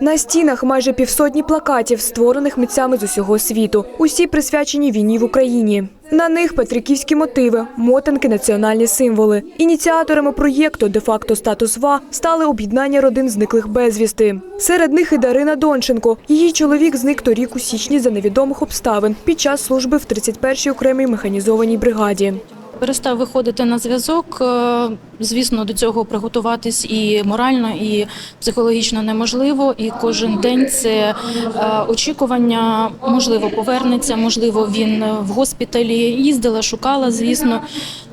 На стінах майже півсотні плакатів, створених митцями з усього світу. Усі присвячені війні в Україні. На них петриківські мотиви, мотанки, національні символи. Ініціаторами проєкту де-факто статус ВА стали об'єднання родин зниклих безвісти. Серед них і Дарина Донченко. Її чоловік зник торік у січні за невідомих обставин під час служби в 31-й окремій механізованій бригаді. Перестав виходити на зв'язок. Е, Звісно, до цього приготуватись і морально, і психологічно неможливо. І кожен день це е, очікування, можливо, повернеться, можливо, він в госпіталі. Їздила, шукала, звісно,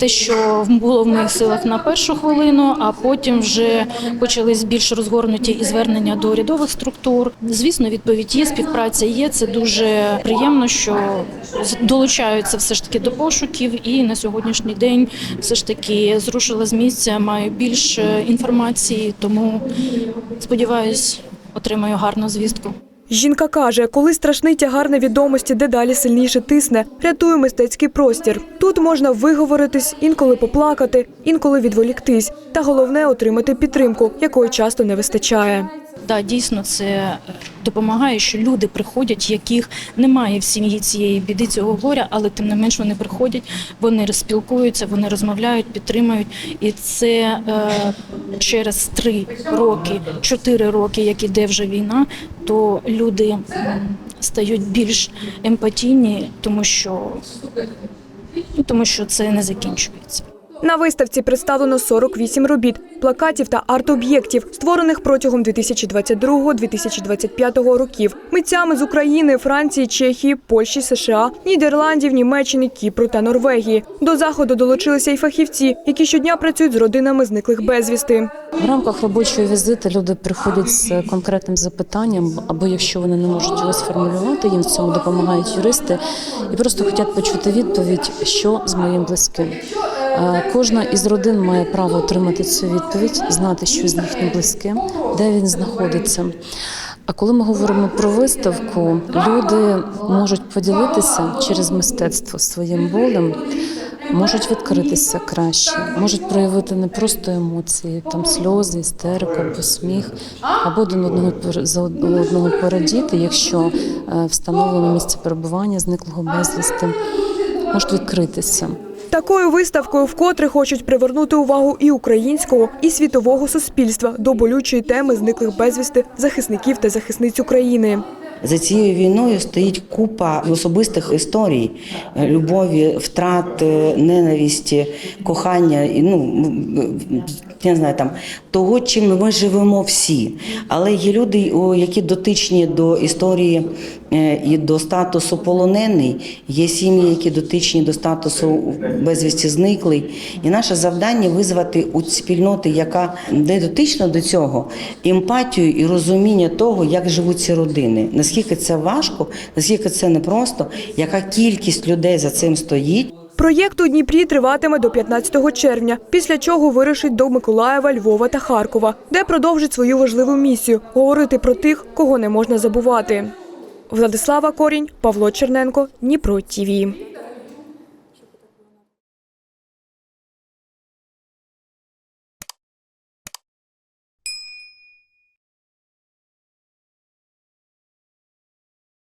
те, що було в моїх силах на першу хвилину, а потім вже почались більш розгорнуті і звернення до урядових структур. Звісно, відповідь є, співпраця є. Це дуже приємно, що долучаються все ж таки до пошуків, і на сьогоднішній день все ж таки зрушила з місця, маю більше інформації, тому сподіваюсь, отримаю гарну звістку. Жінка каже, коли страшний тягар невідомості дедалі сильніше тисне, рятує мистецький простір. Тут можна виговоритись, інколи поплакати, інколи відволіктись. Та головне отримати підтримку, якої часто не вистачає. Да, дійсно, це допомагає, що люди приходять, яких немає в сім'ї цієї біди, цього горя, але тим не менш вони приходять, вони розпілкуються, вони розмовляють, підтримують. І це е, через три роки, чотири роки, як іде вже війна, то люди стають більш емпатійні, тому що, ну, тому що це не закінчується. На виставці представлено 48 робіт, плакатів та арт-об'єктів, створених протягом 2022-2025 років. Митцями з України, Франції, Чехії, Польщі, США, Нідерландів, Німеччини, Кіпру та Норвегії. До заходу долучилися й фахівці, які щодня працюють з родинами зниклих безвісти. В рамках робочого візиту люди приходять з конкретним запитанням, або якщо вони не можуть його сформулювати, їм в цьому допомагають юристи і просто хочуть почути відповідь, що з моїм близьким. Кожна із родин має право отримати цю відповідь, знати, що з їхнім близьким, де він знаходиться. А коли ми говоримо про виставку, люди можуть поділитися через мистецтво своїм болем, можуть відкритися краще, можуть проявити не просто емоції, там сльози, істерику або сміх, або один одного за одного порадіти, якщо е, встановлено місце перебування зниклого безвісти, можуть відкритися. Такою виставкою вкотре хочуть привернути увагу і українського, і світового суспільства до болючої теми зниклих безвісти захисників та захисниць України. За цією війною стоїть купа особистих історій е, любові, втрат, е, ненависті, кохання. Ну я не знаю там того, чим ми живемо всі. Але є люди, які дотичні до історії е, і до статусу полонений. Є сім'ї, які дотичні до статусу безвісті зниклий. І наше завдання визвати у спільноти, яка не дотична до цього, емпатію і розуміння того, як живуть ці родини. Наскільки це важко, наскільки це непросто, яка кількість людей за цим стоїть. Проєкт у Дніпрі триватиме до 15 червня, після чого вирушить до Миколаєва, Львова та Харкова, де продовжить свою важливу місію говорити про тих, кого не можна забувати. Владислава Корінь, Павло Черненко, Дніпро ТІВІ.